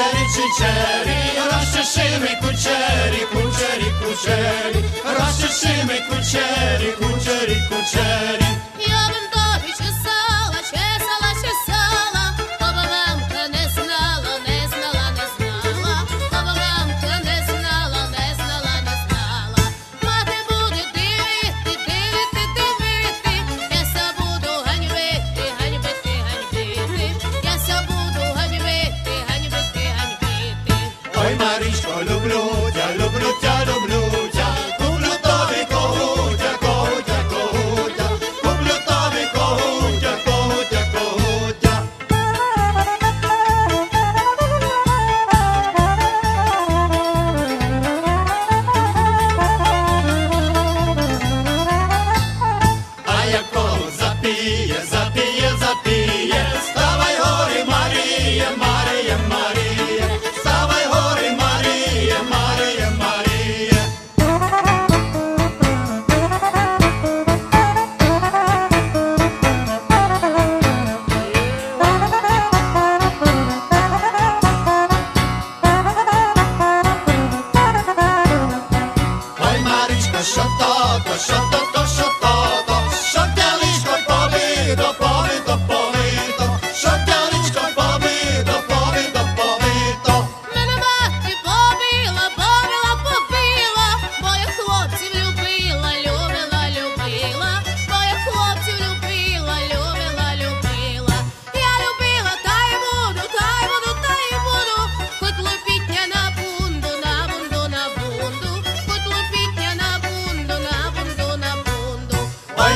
чичері, чичері, розчеши ми кучері, кучері, кучері, розчеши ми кучері, кучері, кучері. me.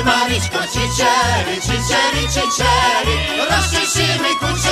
Марічко, чичері, чичері, чичері, розчеши ми кучері.